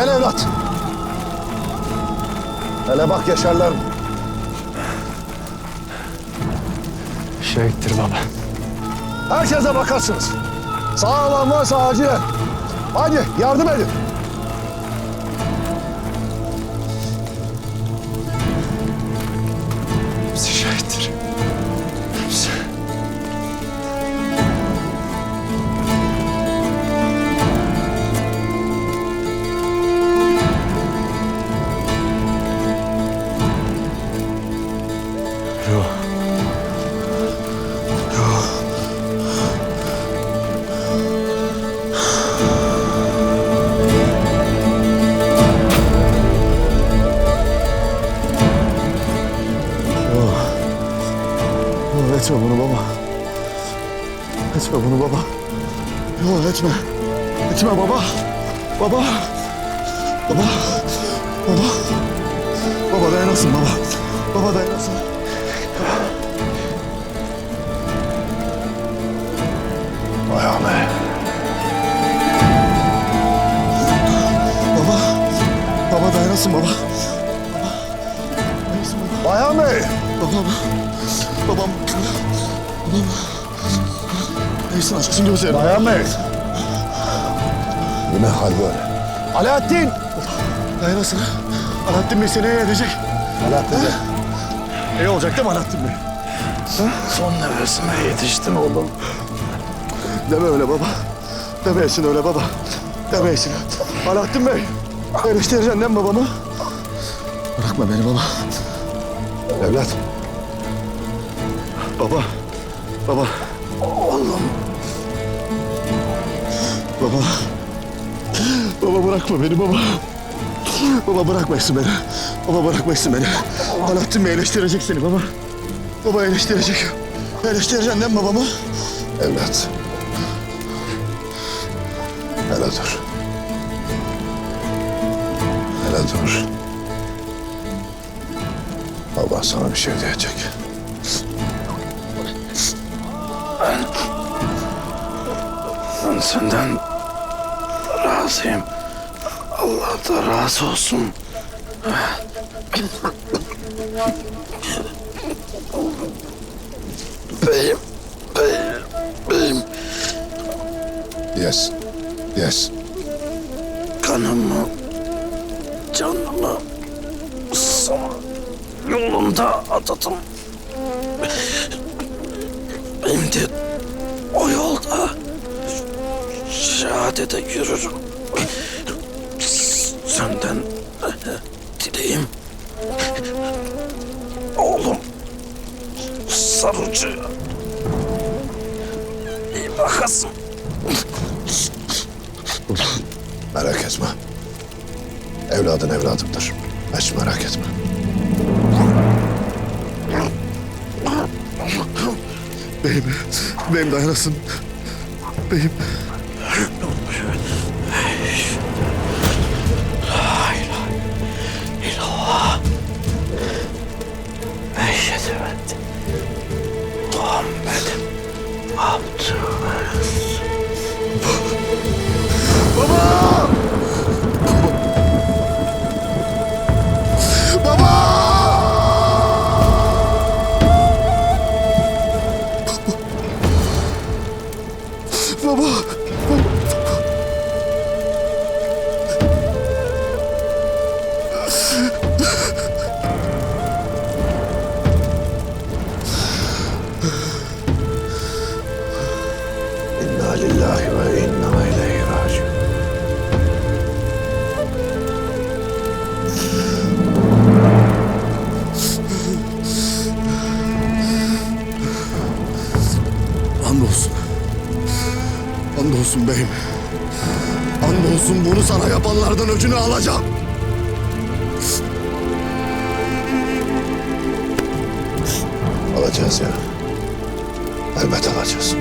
Gel evlat. Hele bak yaşarlar? Şehittir baba. Herkese bakarsınız. Sağ olan varsa acilen. Hadi yardım edin. Etme bunu baba. Etme bunu baba. Yok etme. Etme baba. Baba. Baba. Baba. Baba dayanasın baba. Baba dayanasın. Ayağım Baba. Baba dayanasın. Baba. Ayağım Bey. Babam. Babam. Babam. Neyse açsın gözlerini. Ayağım Bey. Bu ne hal böyle? Alaaddin. Dayanasın. Alaaddin Bey seni edecek. Alaaddin Bey. İyi olacak değil mi Alaaddin Bey? Son nefesime yetiştim oğlum. Deme öyle baba. Demeyesin öyle baba. Demeyesin. Alaaddin Bey. Eleştireceksin değil mi babamı? Bırakma beni baba. Evlat. Baba. Baba. Oğlum. Baba. Baba bırakma beni baba. Baba bırakmayasın beni. Baba bırakmayasın beni. Alaaddin Bey eleştirecek seni baba. Baba eleştirecek. Eleştireceksin değil mi babamı? Evlat. Hele dur. Hele dur. Baba sana bir şey diyecek. Ben senden razıyım. Allah da razı olsun. Beyim, beyim, beyim. Yes. Yes. Kanımı, canımı yolunda adadım. Şimdi o yolda şehadete yürürüm. Senden dileğim oğlum sarıcı iyi bakasın. Merak etme. Evladın evladımdır. Hiç merak etme. Beyim, beyim dayanasın. Beyim. Eşhedü en Muhammed'in abdühü ve lillahi ve inna ileyhi raciun. Andolsun. Andolsun beyim. Andolsun bunu sana yapanlardan öcünü alacağım. Alacağız ya. Elbet alacağız.